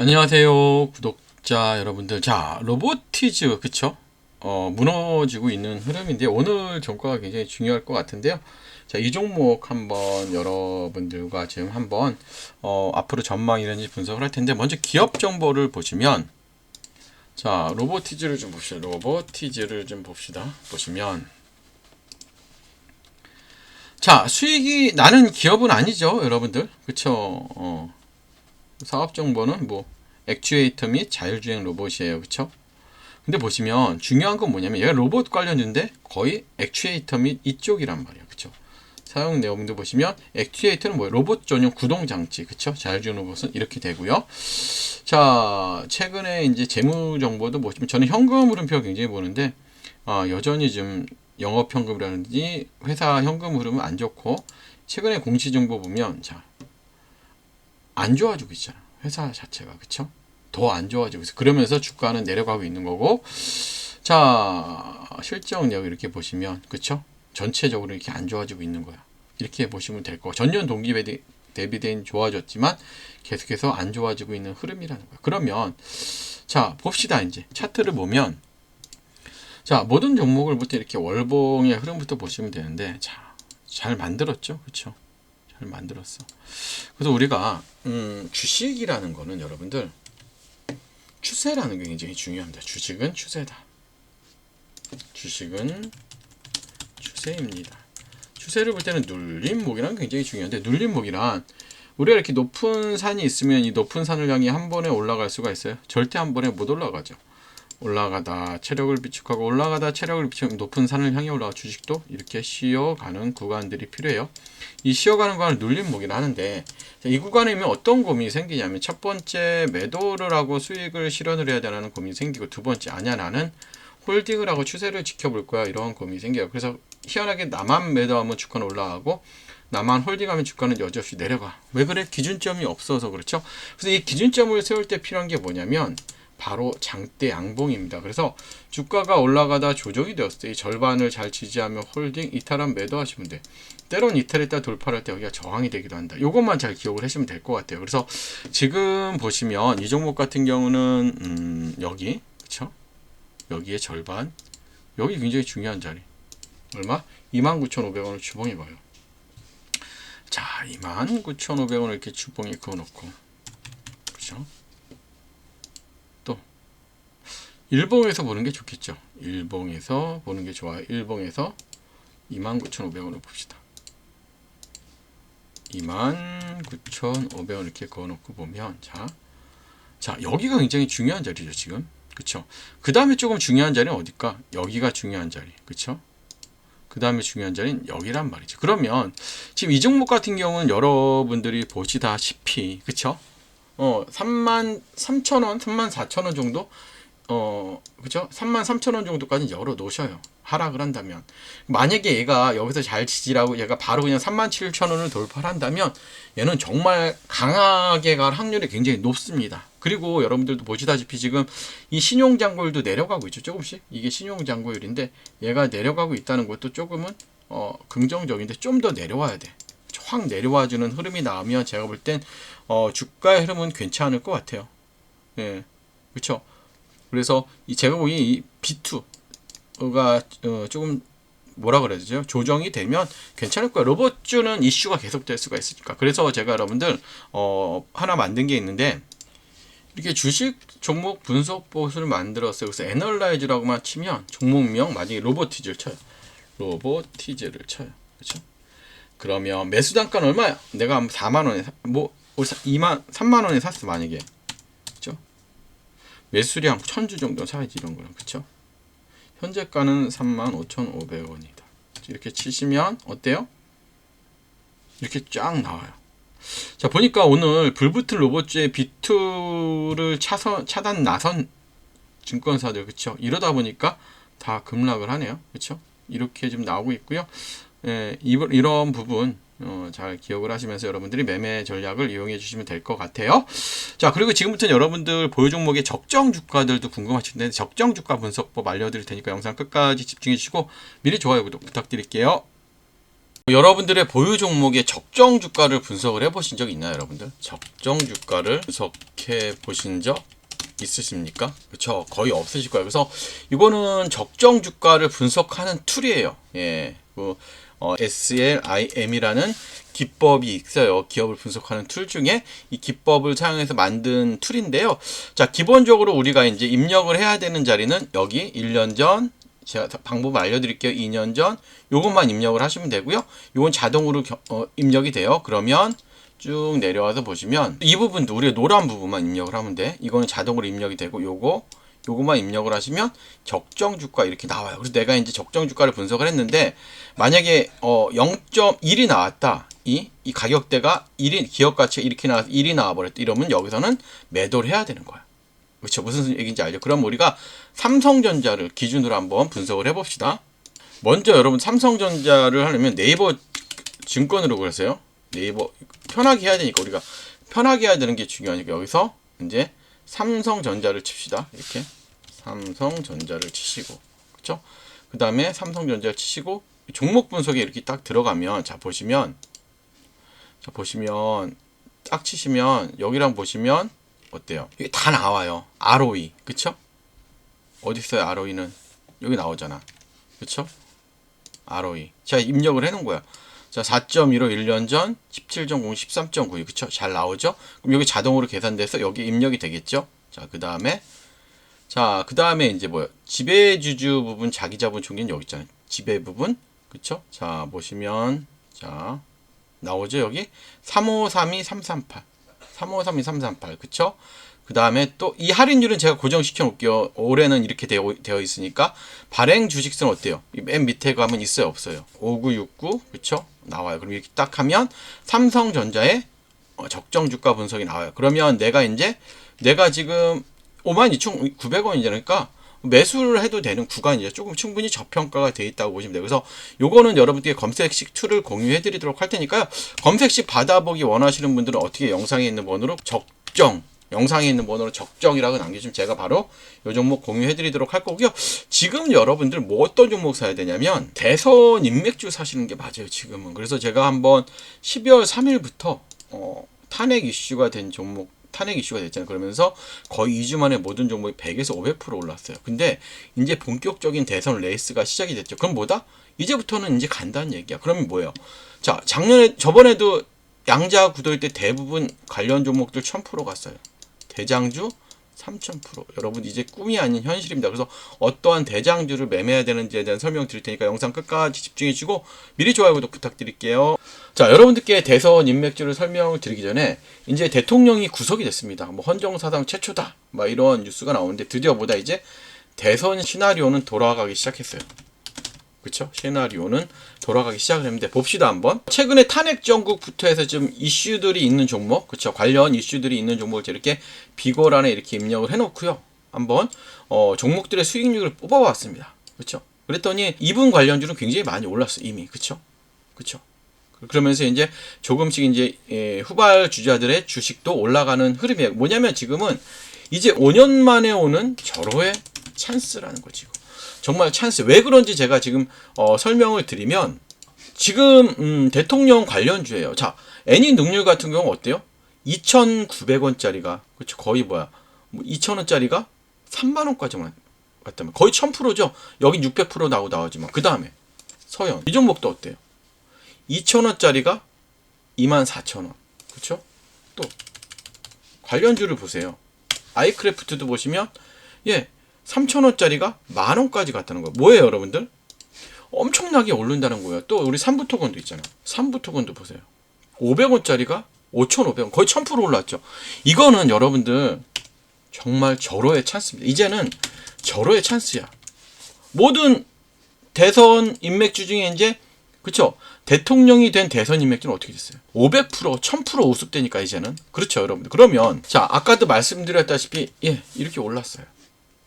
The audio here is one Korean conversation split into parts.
안녕하세요 구독자 여러분들. 자 로보티즈 그쵸? 어, 무너지고 있는 흐름인데 오늘 종가가 굉장히 중요할 것 같은데요. 자 이 종목 한번 여러분들과 지금 한번 어, 앞으로 전망이라든지 분석을 할 텐데 먼저 기업 정보를 보시면 자 로보티즈를 좀 봅시다. 로보티즈를 좀 봅시다. 보시면. 자 수익이 나는 기업은 아니죠 여러분들. 그쵸? 어. 사업 정보는 뭐 액추에이터 및 자율주행 로봇이에요. 그쵸? 근데 보시면 중요한 건 뭐냐면 얘가 로봇 관련인데 거의 액추에이터 및 이쪽이란 말이에요. 그쵸? 사용 내용도 보시면 액추에이터는 뭐예요? 로봇 전용 구동 장치. 그쵸? 자율주행 로봇은 이렇게 되고요. 자, 최근에 이제 재무 정보도 보시면 저는 현금 흐름표 굉장히 보는데 어, 여전히 좀 영업 현금이라든지 회사 현금 흐름은 안 좋고 최근에 공시 정보 보면 자, 안 좋아지고 있잖아. 회사 자체가 그쵸? 더 안 좋아지고 있어. 그러면서 주가는 내려가고 있는 거고, 자 실적력 이렇게 보시면 그쵸? 전체적으로 이렇게 안 좋아지고 있는 거야. 이렇게 보시면 될 거고 전년 동기 대비 대비 좋아졌지만 계속해서 안 좋아지고 있는 흐름이라는 거야. 그러면 자 봅시다 이제 차트를 보면 자 모든 종목을 부터 이렇게 월봉의 흐름부터 보시면 되는데 자 잘 만들었죠, 그렇죠? 잘 만들었어. 그래서 우리가 음, 주식이라는 거는 여러분들 추세라는 게 굉장히 중요합니다. 주식은 추세다. 주식은 추세입니다. 추세를 볼 때는 눌림목이란 굉장히 중요한데 눌림목이란 우리가 이렇게 높은 산이 있으면 이 높은 산을 향해 한 번에 올라갈 수가 있어요. 절대 한 번에 못 올라가죠. 올라가다 체력을 비축하고 올라가다 체력을 비축하고 높은 산을 향해 올라가 주식도 이렇게 쉬어가는 구간들이 필요해요. 이 쉬어가는 구간을 눌림목이라 하는데 이 구간이면 어떤 고민이 생기냐면 첫 번째 매도를 하고 수익을 실현을 해야 되는 고민이 생기고 두 번째 아니야 나는 홀딩을 하고 추세를 지켜볼 거야 이런 고민이 생겨요. 그래서 희한하게 나만 매도하면 주가는 올라가고 나만 홀딩하면 주가는 여지없이 내려가. 왜 그래? 기준점이 없어서 그렇죠. 그래서 이 기준점을 세울 때 필요한 게 뭐냐면 바로 장대 양봉입니다. 그래서 주가가 올라가다 조정이 되었을 때 이 절반을 잘 지지하며 홀딩 이탈한 매도 하시면 돼. 때론 이탈했다 돌파할 때 여기가 저항이 되기도 한다. 이것만 잘 기억을 하시면 될 것 같아요. 그래서 지금 보시면 이 종목 같은 경우는 음, 여기 그렇죠? 여기에 절반 여기 굉장히 중요한 자리 얼마? 29,500원을 주봉해 봐요. 자, 29,500원을 이렇게 주봉에 그어놓고 그렇죠? 일봉에서 보는 게 좋겠죠. 일봉에서 보는 게 좋아요. 일봉에서 29,500원을 봅시다. 29,500원 이렇게 그어놓고 보면 자, 자 여기가 굉장히 중요한 자리죠 지금. 그쵸? 그 다음에 조금 중요한 자리는 어딜까? 여기가 중요한 자리. 그쵸? 그 다음에 중요한 자리는 여기란 말이죠. 그러면 지금 이 종목 같은 경우는 여러분들이 보시다시피 그쵸? 어 3만 3천 원 3만 4천 원 정도 어, 그죠? 3만 3천 원 정도까지 열어 놓으셔요. 하락을 한다면. 만약에 얘가 여기서 잘 지지라고 얘가 바로 그냥 3만 7천 원을 돌파를 한다면 얘는 정말 강하게 갈 확률이 굉장히 높습니다. 그리고 여러분들도 보시다시피 지금 이 신용장고율도 내려가고 있죠. 조금씩. 이게 신용장고율인데 얘가 내려가고 있다는 것도 조금은 어, 긍정적인데 좀 더 내려와야 돼. 확 내려와주는 흐름이 나오면 제가 볼땐 어, 주가의 흐름은 괜찮을 것 같아요. 예. 그렇죠. 그래서 이 제가 보기엔 이 B2가 어 조금 뭐라 그래야 되죠? 조정이 되면 괜찮을 거예요. 로봇주는 이슈가 계속될 수가 있으니까. 그래서 제가 여러분들 어 하나 만든 게 있는데 이렇게 주식 종목 분석 보수를 만들었어요. 그래서 애널라이즈라고만 치면 종목명 만약에 로보티즈를 쳐요. 로보티즈를 쳐요. 그렇죠? 그러면 매수 단가는 얼마야? 내가 4만 원에 뭐 2만 3만 원에 샀어 만약에 매수량 천주 정도 사야지 이런 거는 그쵸? 현재가는 35,500원이다. 이렇게 치시면 어때요? 이렇게 쫙 나와요. 자 보니까 오늘 불붙은 로봇주의 비투를 차선, 차단 나선 증권사들 그쵸? 이러다 보니까 다 급락을 하네요. 그쵸? 이렇게 좀 나오고 있고요. 예, 이런 부분 어, 잘 기억을 하시면서 여러분들이 매매 전략을 이용해 주시면 될 것 같아요. 자, 그리고 지금부터는 여러분들 보유 종목의 적정 주가들도 궁금하실 텐데 적정 주가 분석법 알려드릴 테니까 영상 끝까지 집중해 주시고 미리 좋아요, 구독 부탁드릴게요. 여러분들의 보유 종목의 적정 주가를 분석을 해보신 적 있나요, 여러분들? 적정 주가를 분석해 보신 적 있으십니까? 그렇죠. 거의 없으실 거예요. 그래서 이거는 적정 주가를 분석하는 툴이에요. 예, 그 어, SLIM이라는 기법이 있어요. 기업을 분석하는 툴 중에 이 기법을 사용해서 만든 툴인데요. 자, 기본적으로 우리가 이제 입력을 해야 되는 자리는 여기 1년 전, 제가 방법을 알려드릴게요. 2년 전, 요것만 입력을 하시면 되고요. 요건 자동으로 겨- 어, 입력이 돼요. 그러면 쭉 내려와서 보시면 이 부분도 우리가 노란 부분만 입력을 하면 돼. 이거는 자동으로 입력이 되고 요거 요거만 입력을 하시면 적정 주가 이렇게 나와요. 그래서 내가 이제 적정 주가를 분석을 했는데 만약에 어 0.1이 나왔다. 이, 이 가격대가 1이 기업 가치가 이렇게 나와서 1이 나와 버렸다. 이러면 여기서는 매도를 해야 되는 거야. 그렇죠. 무슨 얘기인지 알죠? 그럼 우리가 삼성전자를 기준으로 한번 분석을 해 봅시다. 먼저 여러분 삼성전자를 하려면 네이버 증권으로 그러세요. 네이버 편하게 해야 되니까 우리가 편하게 해야 되는 게 중요하니까 여기서 이제 삼성전자를 칩시다. 이렇게 삼성전자를 치시고 그렇죠? 그 다음에 삼성전자를 치시고 종목 분석에 이렇게 딱 들어가면 자 보시면 자 보시면 딱 치시면 여기랑 보시면 어때요? 이게 다 나와요. ROE 그쵸? 어디 있어요? ROE는 여기 나오잖아. 그쵸? ROE. 자 입력을 해놓은 거야. 자 4.15 1년 전 17.0 13.9 그쵸? 잘 나오죠? 그럼 여기 자동으로 계산돼서 여기 입력이 되겠죠? 자 그 다음에 자 그 다음에 이제 뭐야? 지배주주 부분 자기 자본 총계는 여기 있잖아요. 지배 부분 그쵸? 자 보시면 자 나오죠 여기 3532 338 3532 338 그쵸? 그 다음에 또 이 할인율은 제가 고정시켜 놓을게요. 올해는 이렇게 되어, 되어 있으니까 발행 주식수는 어때요? 이맨 밑에 가면 있어요 없어요? 5969 그쵸? 나와요. 그럼 이렇게 딱 하면 삼성전자의 어, 적정 주가 분석이 나와요. 그러면 내가 이제 내가 지금 52,900원이잖아요. 그러니까 매수를 해도 되는 구간이죠. 조금 충분히 저평가가 돼 있다고 보시면 돼요. 그래서 요거는 여러분께 검색식 툴을 공유해 드리도록 할 테니까요. 검색식 받아보기 원하시는 분들은 어떻게 영상에 있는 번호로 적정 영상에 있는 번호로 적정이라고 남겨주시면 제가 바로 요 종목 공유해 드리도록 할 거고요. 지금 여러분들 뭐 어떤 종목 사야 되냐면 대선 인맥주 사시는 게 맞아요. 지금은. 그래서 제가 한번 12월 3일부터 어, 탄핵 이슈가 된 종목 탄핵 이슈가 됐잖아요. 그러면서 거의 2주 만에 모든 종목이 100에서 500% 올랐어요. 근데 이제 본격적인 대선 레이스가 시작이 됐죠. 그럼 뭐다? 이제부터는 이제 간다는 얘기야. 그러면 뭐예요? 자, 작년에 저번에도 양자 구도일 때 대부분 관련 종목들 1000% 갔어요. 대장주 3000% 여러분 이제 꿈이 아닌 현실입니다. 그래서 어떠한 대장주를 매매해야 되는지에 대한 설명 드릴 테니까 영상 끝까지 집중해 주시고 미리 좋아요 구독 부탁드릴게요. 자 여러분들께 대선 인맥주를 설명을 드리기 전에 이제 대통령이 구속이 됐습니다. 뭐 헌정 사상 최초다 막 이런 뉴스가 나오는데 드디어 보다 이제 대선 시나리오는 돌아가기 시작했어요. 그쵸? 시나리오는 돌아가기 시작을 했는데 봅시다 한번. 최근에 탄핵 정국부터 해서 좀 이슈들이 있는 종목, 그쵸? 관련 이슈들이 있는 종목을 이렇게 비거란에 이렇게 입력을 해놓고요. 한번 어, 종목들의 수익률을 뽑아봤습니다. 그쵸? 그랬더니 이분 관련주는 굉장히 많이 올랐어 이미, 그쵸? 그쵸? 그러면서 이제 조금씩 이제 예, 후발 주자들의 주식도 올라가는 흐름이에요. 뭐냐면 지금은 이제 5년 만에 오는 절호의 찬스라는 거지. 정말 찬스. 왜 그런지 제가 지금 어, 설명을 드리면 지금 음, 대통령 관련주예요. 자, 애니 능률 같은 경우 어때요? 2,900원짜리가 그렇죠. 거의 뭐야? 뭐 2,000원짜리가 3만 원까지만 갔다면 거의 1,000%죠. 여기 600% 나오고 나오지만 그 다음에 서현 이 종목도 어때요? 2,000원짜리가 24,000원. 그렇죠? 또 관련주를 보세요. 아이크래프트도 보시면 예 3,000원짜리가 만원까지 갔다는 거예요. 뭐예요, 여러분들? 엄청나게 오른다는 거예요. 또 우리 삼부토건도 있잖아요. 삼부토건도 보세요. 500원짜리가 5,500원. 거의 1000% 올랐죠. 이거는 여러분들 정말 절호의 찬스입니다. 이제는 절호의 찬스야. 모든 대선 인맥주 중에 이제 그쵸? 대통령이 된 대선 인맥주는 어떻게 됐어요? 500%, 1000% 우습되니까 이제는. 그렇죠, 여러분들. 그러면 자, 아까도 말씀드렸다시피 예, 이렇게 올랐어요.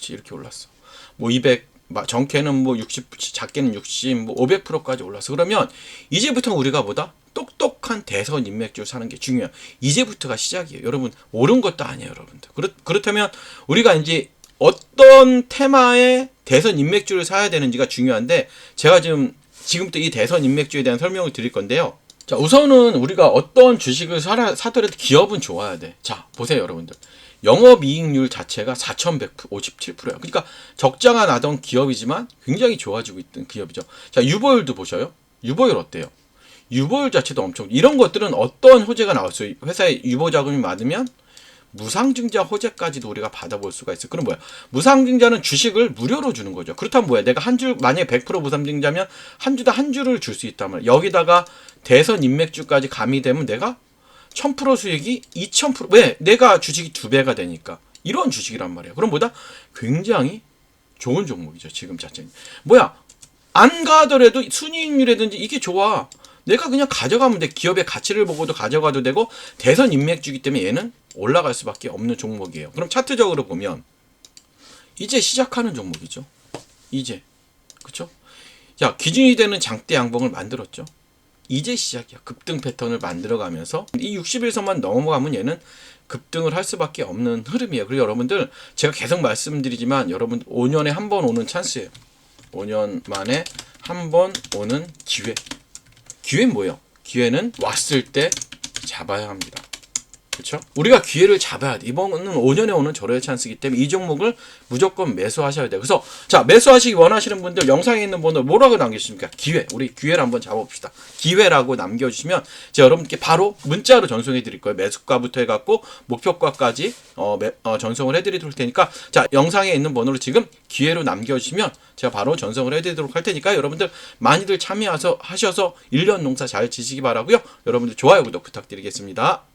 그치 이렇게 올랐어. 뭐 200, 막 정캐는 뭐 60, 작게는 60, 뭐 500%까지 올랐어. 그러면 이제부터 우리가 보다 똑똑한 대선 인맥주 사는 게 중요해요. 이제부터가 시작이에요. 여러분 옳은 것도 아니에요, 여러분들. 그렇, 그렇다면 우리가 이제 어떤 테마의 대선 인맥주를 사야 되는지가 중요한데 제가 지금 지금부터 이 대선 인맥주에 대한 설명을 드릴 건데요. 자, 우선은 우리가 어떤 주식을 사라, 사더라도 기업은 좋아야 돼. 자, 보세요, 여러분들. 영업이익률 자체가 4,157%예요. 그러니까 적자가 나던 기업이지만 굉장히 좋아지고 있던 기업이죠. 자, 유보율도 보셔요. 유보율 어때요? 유보율 자체도 엄청 이런 것들은 어떤 호재가 나왔어요? 회사에 유보 자금이 많으면 무상증자 호재까지도 우리가 받아볼 수가 있어요. 그럼 뭐야? 무상증자는 주식을 무료로 주는 거죠. 그렇다면 뭐야? 내가 한 주, 만약에 100% 무상증자면 한 주당 한 주를 줄 수 있단 말이야. 여기다가 대선 인맥주까지 가미되면 내가 1000% 수익이 2000%. 왜? 내가 주식이 두 배가 되니까. 이런 주식이란 말이야. 그럼 뭐다? 굉장히 좋은 종목이죠. 지금 자체는. 뭐야? 안 가더라도 순이익률이라든지 이게 좋아. 내가 그냥 가져가면 돼. 기업의 가치를 보고도 가져가도 되고 대선 인맥주기 때문에 얘는 올라갈 수밖에 없는 종목이에요. 그럼 차트적으로 보면 이제 시작하는 종목이죠. 이제 그렇죠? 자 기준이 되는 장대 양봉을 만들었죠. 이제 시작이야. 급등 패턴을 만들어가면서 이 61선만 넘어가면 얘는 급등을 할 수밖에 없는 흐름이에요. 그리고 여러분들 제가 계속 말씀드리지만 여러분 5년에 한 번 오는 찬스예요. 5년 만에 한 번 오는 기회. 기회는 뭐예요? 기회는 왔을 때 잡아야 합니다. 그렇죠? 우리가 기회를 잡아야 돼. 이번은 5년에 오는 절호의 찬스이기 때문에 이 종목을 무조건 매수하셔야 돼요. 그래서 자 매수하시기 원하시는 분들 영상에 있는 번호 뭐라고 남기십니까? 기회. 우리 기회를 한번 잡아봅시다. 기회라고 남겨주시면 제가 여러분께 바로 문자로 전송해 드릴 거예요. 매수가부터 해갖고 목표가까지 어, 매- 어, 전송을 해드리도록 할 테니까 자 영상에 있는 번호로 지금 기회로 남겨주시면 제가 바로 전송을 해드리도록 할 테니까 여러분들 많이들 참여하셔서 하셔서 1년 농사 잘 지시기 바라고요. 여러분들 좋아요 구독 부탁드리겠습니다.